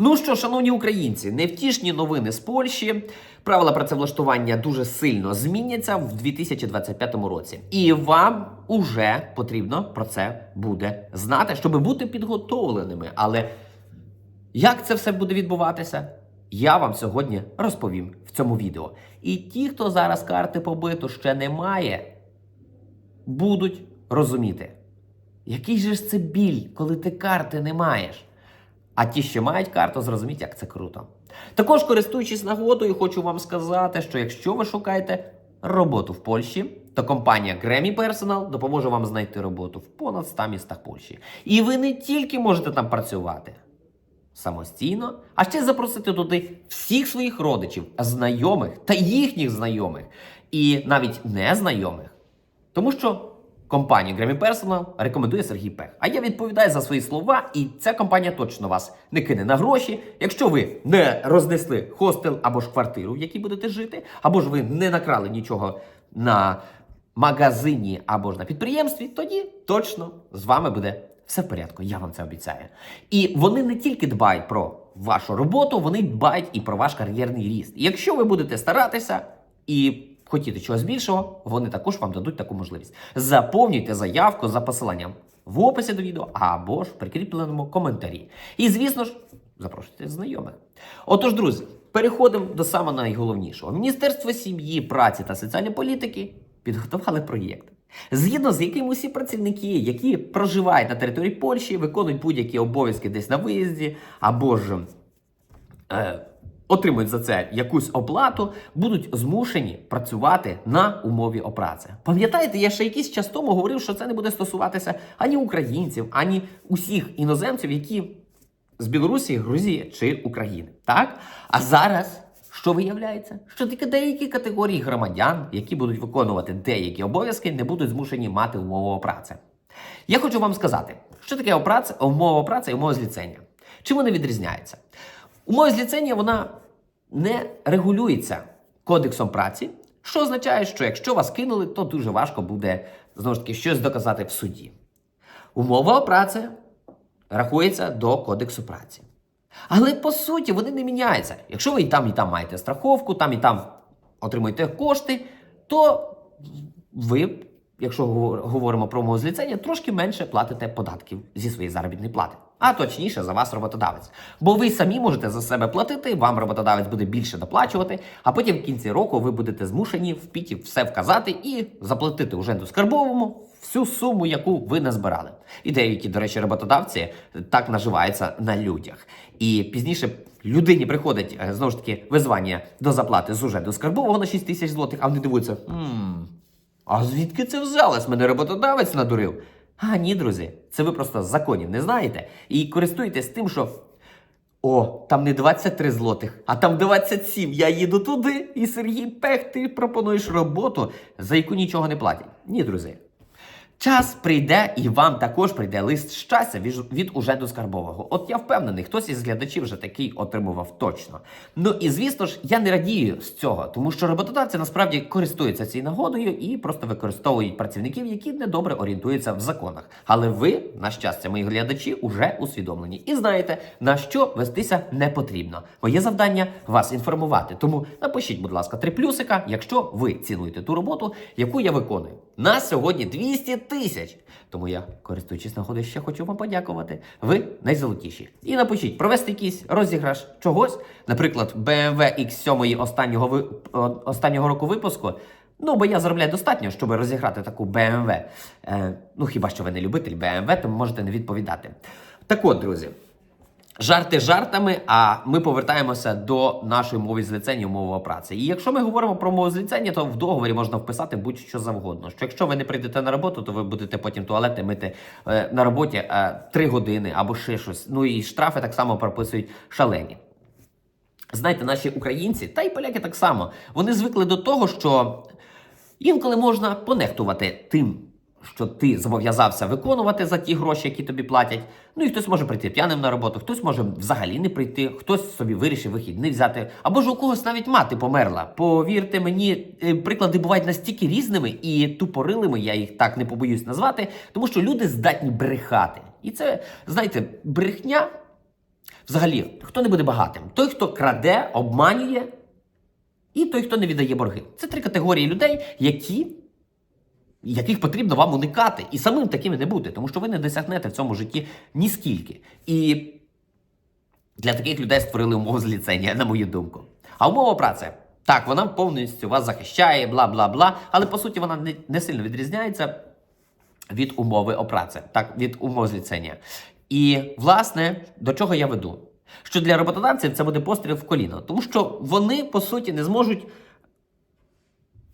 Ну що, шановні українці, невтішні новини з Польщі. Правила працевлаштування дуже сильно зміняться в 2025 році. І вам уже потрібно про це буде знати, щоб бути підготовленими. Але як це все буде відбуватися? Я вам сьогодні розповім в цьому відео. І ті, хто зараз карти побиту ще не має, будуть розуміти, який же ж це біль, коли ти карти не маєш. А ті, що мають карту, зрозуміть, як це круто. Також, користуючись нагодою, хочу вам сказати, що якщо ви шукаєте роботу в Польщі, то компанія Grammy Personal допоможе вам знайти роботу в понад 100 містах Польщі. І ви не тільки можете там працювати самостійно, а ще запросити туди всіх своїх родичів, знайомих та їхніх знайомих, і навіть незнайомих. Тому що компанію Grammy Personal рекомендує Сергій Пех. А я відповідаю за свої слова, і ця компанія точно вас не кине на гроші. Якщо ви не рознесли хостел або ж квартиру, в якій будете жити, або ж ви не накрали нічого на магазині або ж на підприємстві, тоді точно з вами буде все в порядку. Я вам це обіцяю. І вони не тільки дбають про вашу роботу, вони дбають і про ваш кар'єрний ріст. Якщо ви будете старатися і хотіти чогось більшого, вони також вам дадуть таку можливість. Заповнюйте заявку за посиланням в описі до відео або ж в прикріпленому коментарі. І, звісно ж, запрошуйте знайомих. Отож, друзі, переходимо до самого найголовнішого. Міністерство сім'ї, праці та соціальної політики підготували проєкт. Згідно з яким усі працівники, які проживають на території Польщі, виконують будь-які обов'язки десь на виїзді або ж е, отримують за це якусь оплату, будуть змушені працювати на умові опраці. Пам'ятаєте, я ще якийсь час тому говорив, що це не буде стосуватися ані українців, ані усіх іноземців, які з Білорусі, Грузії чи України. Так? А зараз. Що виявляється? Що тільки деякі категорії громадян, які будуть виконувати деякі обов'язки, не будуть змушені мати умову праці. Я хочу вам сказати, що таке опраці, умова праці і умова зліцення. Чим вони відрізняються? Умова зліцення вона не регулюється кодексом праці, що означає, що якщо вас кинули, то дуже важко буде знову ж таки щось доказати в суді. Умова праці рахується до кодексу праці. Але по суті вони не міняються. Якщо ви і там, і там маєте страховку, там і там отримуєте кошти, то ви, якщо говор- говоримо про мову зліцення, трошки менше платите податків зі своєї заробітної плати. А точніше за вас роботодавець. Бо ви самі можете за себе платити, вам роботодавець буде більше доплачувати, а потім в кінці року ви будете змушені в піті все вказати і заплатити уже скарбовому всю суму, яку ви назбирали. І деякі, до речі, роботодавці так наживаються на людях. І пізніше людині приходить е, знову ж таки визвання до заплати з уже до скарбового на 6 тисяч злотих, а вони дивуються. «М, а звідки це взялось? Мене роботодавець надурив. А ні, друзі, це ви просто законів не знаєте і користуєтесь тим, що о, там не 23 злотих, а там 27. Я їду туди, і Сергій Пех, ти пропонуєш роботу, за яку нічого не платять. Ні, друзі. Час прийде, і вам також прийде лист щастя від, Уженду Скарбового. От я впевнений, хтось із глядачів вже такий отримував точно. Ну і звісно ж, я не радію з цього, тому що роботодавці насправді користуються цією нагодою і просто використовують працівників, які недобре орієнтуються в законах. Але ви, на щастя, мої глядачі, уже усвідомлені і знаєте, на що вестися не потрібно. Моє завдання вас інформувати. Тому напишіть, будь ласка, три плюсика, якщо ви цінуєте ту роботу, яку я виконую. Нас сьогодні 200 тисяч. Тому я, користуючись нагодою, ще хочу вам подякувати. Ви найзолотіші. І напишіть, провести якийсь розіграш чогось, наприклад, BMW X7 останнього ви... останнього року випуску. Ну, бо я заробляю достатньо, щоб розіграти таку BMW. Е, ну, хіба що ви не любитель BMW, то можете не відповідати. Так от, друзі. Жарти жартами, а ми повертаємося до нашої мови зліцення умови праці. І якщо ми говоримо про мову зліцення, то в договорі можна вписати будь-що завгодно. Що якщо ви не прийдете на роботу, то ви будете потім туалети мити е, на роботі е, 3 години або ще щось. Ну і штрафи так само прописують шалені. Знаєте, наші українці, та й поляки так само, вони звикли до того, що інколи можна понехтувати тим, що ти зобов'язався виконувати за ті гроші, які тобі платять. Ну і хтось може прийти п'яним на роботу, хтось може взагалі не прийти, хтось собі вирішив вихідний взяти, або ж у когось навіть мати померла. Повірте мені, е, приклади бувають настільки різними і тупорилими, я їх так не побоюсь назвати, тому що люди здатні брехати. І це, знаєте, брехня Взагалі, хто не буде багатим? Той, хто краде, обманює, і той, хто не віддає борги. Це три категорії людей, які, яких потрібно вам уникати. І самим такими не бути, тому що ви не досягнете в цьому житті ні скільки. І для таких людей створили умови зліцення, на мою думку. А умова праці. Так, вона повністю вас захищає, бла бла бла. Але по суті вона не, не сильно відрізняється від умови опраці, так, від умов зліцення. І, власне, до чого я веду? Що для роботодавців це буде постріл в коліно, тому що вони, по суті, не зможуть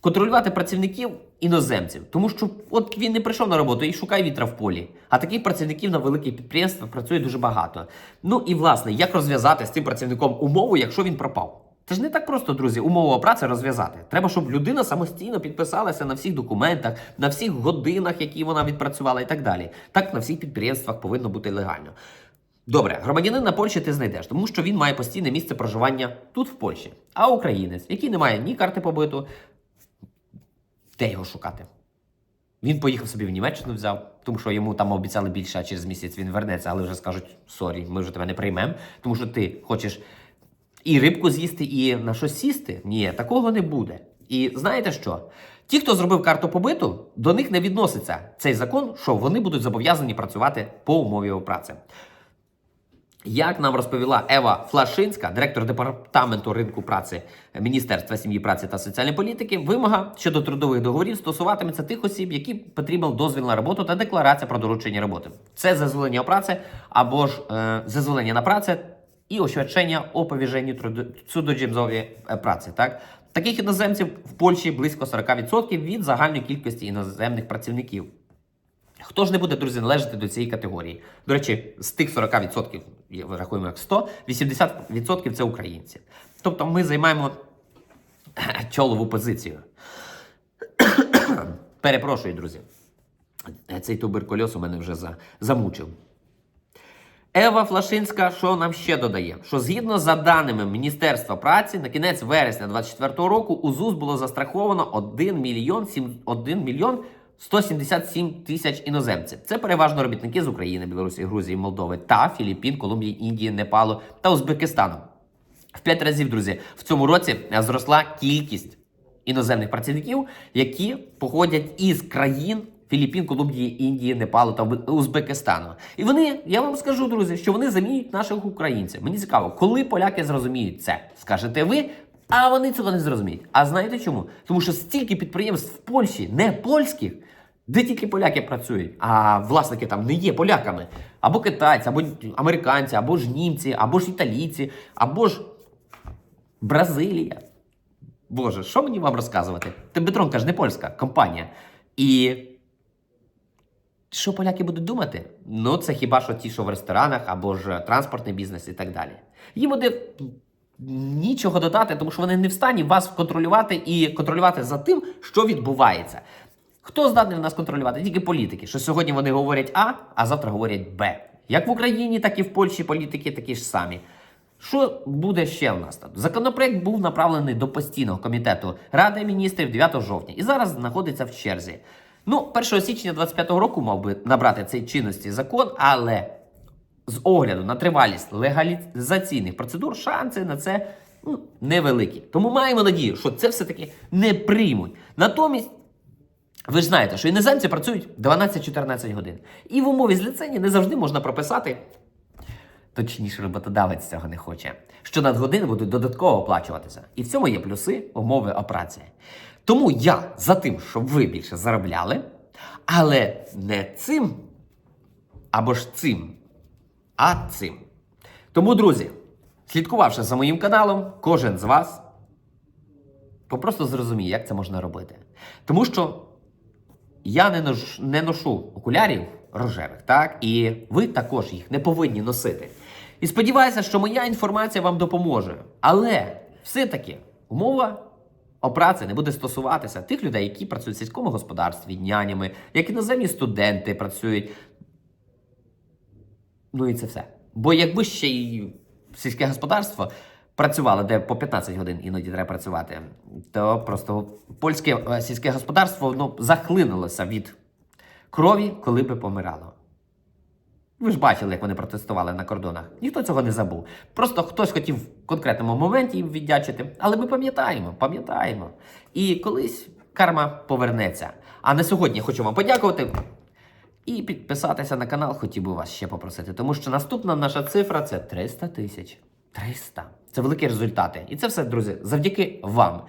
контролювати працівників іноземців. Тому що от він не прийшов на роботу і шукає вітра в полі. А таких працівників на великих підприємствах працює дуже багато. Ну і власне, як розв'язати з цим працівником умову, якщо він пропав? Це ж не так просто, друзі, умову праці розв'язати. Треба, щоб людина самостійно підписалася на всіх документах, на всіх годинах, які вона відпрацювала, і так далі. Так на всіх підприємствах повинно бути легально. Добре, громадянина Польщі ти знайдеш, тому що він має постійне місце проживання тут, в Польщі. А українець, який не має ні карти побиту, де його шукати? Він поїхав собі в Німеччину взяв, тому що йому там обіцяли більше, а через місяць він вернеться, але вже скажуть: сорі, ми вже тебе не приймемо, тому що ти хочеш і рибку з'їсти, і на щось сісти. Ні, такого не буде. І знаєте що? Ті, хто зробив карту побиту, до них не відноситься цей закон, що вони будуть зобов'язані працювати по умові праці. Як нам розповіла Ева Флашинська, директор департаменту ринку праці Міністерства сім'ї праці та соціальної політики, вимога щодо трудових договорів стосуватиметься тих осіб, які потрібен дозвіл на роботу та декларація про доручення роботи. Це зазволення праці або ж е, зазволення на працю і освячення о повіженні цудоджімзові праці. Так таких іноземців в Польщі близько 40% від загальної кількості іноземних працівників. Хто ж не буде, друзі, належати до цієї категорії? До речі, з тих 40%, я рахуємо як 100, 80% це українці. Тобто ми займаємо чолову позицію. Перепрошую, друзі. Цей туберкульоз у мене вже за, замучив. Ева Флашинська, що нам ще додає? Що згідно за даними Міністерства праці, на кінець вересня 2024 року у ЗУС було застраховано 1 мільйон 7, 1 мільйон 177 тисяч іноземців. Це переважно робітники з України, Білорусі, Грузії, Молдови та Філіппін, Колумбії, Індії, Непалу та Узбекистану. В п'ять разів, друзі, в цьому році зросла кількість іноземних працівників, які походять із країн Філіппін, Колумбії, Індії, Непалу та Узбекистану. І вони, я вам скажу, друзі, що вони замінюють наших українців. Мені цікаво, коли поляки зрозуміють це, скажете ви. А вони цього не зрозуміють. А знаєте чому? Тому що стільки підприємств в Польщі, не польських, де тільки поляки працюють, а власники там не є поляками. Або китайці, або американці, або ж німці, або ж італійці, або ж Бразилія. Боже, що мені вам розказувати? Тембетронка ж не польська компанія. І що поляки будуть думати? Ну, це хіба що ті, що в ресторанах, або ж транспортний бізнес і так далі. Їм буде нічого додати, тому що вони не в стані вас контролювати і контролювати за тим, що відбувається. Хто здатний нас контролювати? Тільки політики. Що сьогодні вони говорять А, а завтра говорять Б. Як в Україні, так і в Польщі політики такі ж самі. Що буде ще в нас тут? Законопроект був направлений до постійного комітету Ради міністрів 9 жовтня і зараз знаходиться в черзі. Ну, 1 січня 2025 року мав би набрати цей чинності закон, але з огляду на тривалість легалізаційних процедур шанси на це ну, невеликі. Тому маємо надію, що це все-таки не приймуть. Натомість. Ви ж знаєте, що іноземці працюють 12-14 годин. І в умові зліцення не завжди можна прописати, точніше, роботодавець цього не хоче, що надгодини будуть додатково оплачуватися. І в цьому є плюси умови операції. Тому я за тим, щоб ви більше заробляли, але не цим або ж цим, а цим. Тому, друзі, слідкувавши за моїм каналом, кожен з вас попросту зрозуміє, як це можна робити. Тому що я не ношу, не ношу окулярів рожевих, так? І ви також їх не повинні носити. І сподіваюся, що моя інформація вам допоможе. Але все-таки умова праці не буде стосуватися тих людей, які працюють в сільському господарстві, нянями, як іноземні студенти працюють. Ну і це все. Бо якби ще й сільське господарство працювало, де по 15 годин іноді треба працювати, то просто польське е, сільське господарство ну, захлинулося від крові, коли би помирало. Ви ж бачили, як вони протестували на кордонах. Ніхто цього не забув. Просто хтось хотів в конкретному моменті їм віддячити. Але ми пам'ятаємо, пам'ятаємо. І колись карма повернеться. А на сьогодні хочу вам подякувати. І підписатися на канал хотів би вас ще попросити, тому що наступна наша цифра це 300 тисяч. 300. Це великі результати. І це все, друзі, завдяки вам.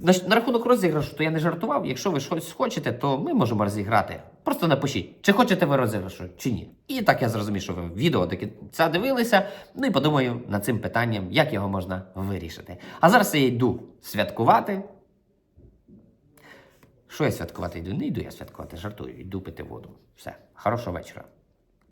На, рахунок розіграшу, то я не жартував. Якщо ви щось хочете, то ми можемо розіграти. Просто напишіть, чи хочете ви розіграшу, чи ні. І так я зрозумів, що ви відео до кінця дивилися. Ну і подумаю над цим питанням, як його можна вирішити. А зараз я йду святкувати. Що я святкувати йду? Не йду я святкувати, жартую, йду пити воду. Все, хорошого вечора.